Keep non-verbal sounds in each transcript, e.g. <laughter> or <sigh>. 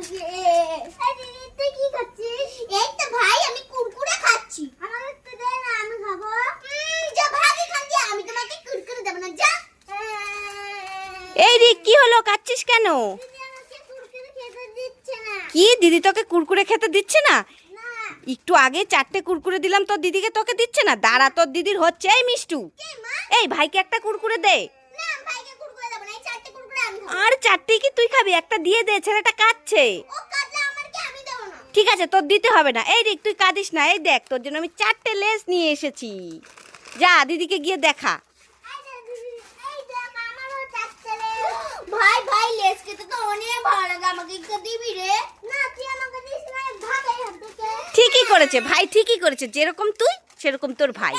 এই কি খাচ্ছিস এই তো ভাই আমি কুরকুরে খাচ্ছি। আমাকে তো দে না আমি খাব। যা ভাগ এখান দিয়ে আমি তোমাকে কুরকুরে দেব না যা। এই রিক কি হলো? কাচ্ছিস কেন? কি? দিদি তোকে কুরকুরে খেতে দিচ্ছে না? একটু আগে চারটে কুরকুরে দিলাম তোর দিদিকে তোকে দিচ্ছে না? দাঁড়া তোর দিদির হচ্ছে এই মিষ্টু। এই ভাইকে একটা কুরকুরে দে না ভাইকে কুরকুরে দেব না এই চারটে কুরকুরে আমি খাব আর চারটে কি তুই খাবি? একটা দিয়ে দে ছেলেটা কাচ্ছে ও কাটলে আমার কি আমি দেব না। ঠিক আছে তোর দিতে হবে না। এই রিক তুই কাঁদিস না। এই দেখ তোর জন্য আমি চারটে লেস নিয়ে এসেছি। যা দিদিকে গিয়ে দেখা। ভাই ভাই লেস খেতে তো অনেক ভালো লাগে। আমাকে একটু দিবি রে? না তুই আমাকে দিস না ভাগ এখান থেকে। ঠিকই করেছে ভাই ঠিকই করেছে। যেরকম তুই সেরকম তোর ভাই।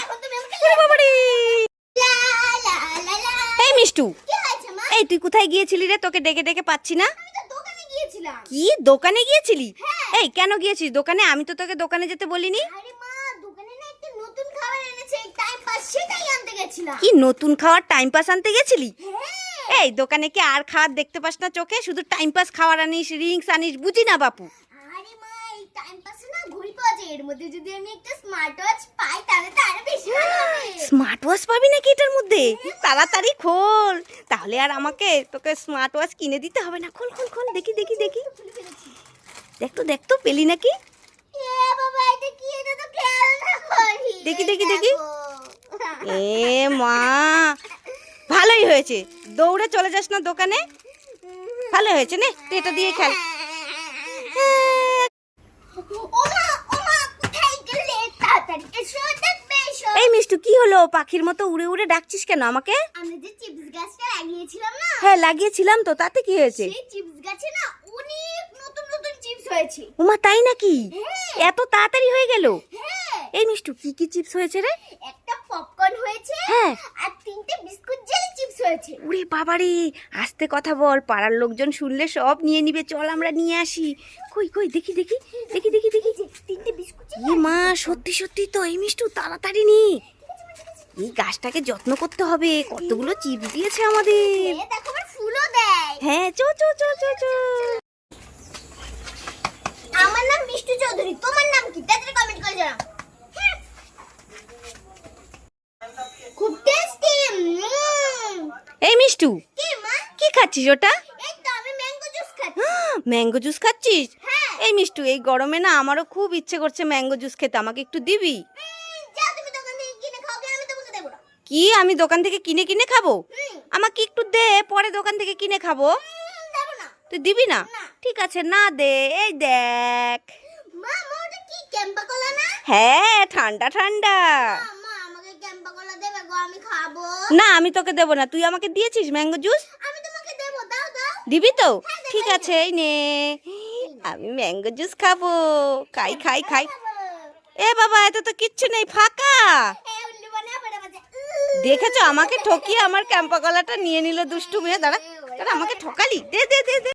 এই মিষ্টু এই তুই কোথায় গিয়েছিলি রে? তোকে ডেকে ডেকে পাচ্ছি না। কি? দোকানে গিয়েছিলি? হ্যাঁ। এই কেন গিয়েছিস? দোকানে? আমি তো তোকে দোকানে যেতে বলিনি। খাবার কি নতুন খাওয়ার টাইম পাস আনতে গেছিলি? হ্যাঁ। এই দোকানে কি আর খাওয়ার দেখতে পাস না চোখে? শুধু টাইম পাস খাওয়ার আনিস রিংস আনিস বুঝি না বাপু? আরে মা এই টাইম পাসে না ঘড়ি পাওয়া যায়। এর মধ্যে যদি আমি একটা স্মার্ট ওয়াচ পাই স্মার্ট ওয়াচ পাবি নাকি এটার মধ্যে? তাড়াতাড়ি খোল। তাহলে আর আমাকে তোকে স্মার্ট ওয়াচ কিনে দিতে হবে না। খোল খোল খোল দেখি দেখি দেখি। দেখ তো দেখ তো পেলি নাকি? দেখি, দেখি, দেখি। এ মা ভালোই হয়েছে। দৌড়ে চলে যাস না দোকানে? ভালো হয়েছে নে এটা দিয়ে খেল ওমা ওমা কোথায় গেলে তাড়াতাড়ি এসো দেখবে এই কি হলো? পাখির মতো উড়ে উড়ে ডাকছিস কেন আমাকে? আমরা যে চিপস গাছটা লাগিয়েছিলাম না? হ্যাঁ লাগিয়েছিলাম তো তাতে কি হয়েছে? সেই চিপস গাছে না অনেক নতুন নতুন চিপস হয়েছে। ওমা তাই নাকি? হ্যাঁ। এত তাড়াতাড়ি হয়ে গেল? হ্যাঁ। এই মিষ্টু কি কি চিপস হয়েছে রে? একটা পপকর্ন হয়েছে হ্যাঁ। আর তিনটে বিস্কুট জেলি চিপস হয়েছে। উরে বাবারে আস্তে কথা বল পাড়ার লোকজন শুনলে সব নিয়ে নিবে চল আমরা নিয়ে আসি। কই কই দেখি দেখি দেখি দেখি দেখি। তিনটে বিস্কুট জেলি মা সত্যি সত্যি তো এই মিষ্টু তাড়াতাড়ি নি। এই গাছটাকে যত্ন করতে হবে। কতগুলো চিপস দিয়েছে আমাদের। ফুলও দেয়। হ্যাঁ চো চো চো চো চো আমার নাম মিষ্টু চৌধুরী। তোমার নাম কি? তাড়াতাড়ি কমেন্ট করে জানাও। খুব টেস্টি এই মিষ্টু কি মা? কি খাচ্ছিস ওটা? এই তো আমি ম্যাঙ্গো জুস খাচ্ছি। <gasps> ম্যাঙ্গো জুস খাচ্ছিস? হ্যাঁ। এই মিষ্টু এই গরমে না আমারও খুব ইচ্ছে করছে ম্যাঙ্গো জুস খেতে। আমাকে একটু দিবি উম, যাও তুমি দোকান থেকে কিনে খাও কেন আমি তোমাকে দেবো না কি? আমি দোকান থেকে কিনে কিনে খাব? আমাকে একটু দে পরে দোকান থেকে কিনে খাব। তুই দিবি না। ঠিক আছে না দে এই দেখ। হ্যাঁ ঠান্ডা ঠান্ডা। না আমি তোকে দেবো না। তুই আমাকে দিয়েছিস ম্যাঙ্গো জুস? দিবি তো? হ্যাঁ, ঠিক আছে এই নে। আমি ম্যাঙ্গো জুস খাব। খাই খাই খাই। এ বাবা এত তো কিচ্ছু নেই ফাঁকা। দেখেছ? আমাকে ঠকিয়ে আমার ক্যাম্পা কলাটা নিয়ে নিল দুষ্টু মেয়ে। দাঁড়া দাঁড়া, আমাকে ঠকালি। দে দে দে দে।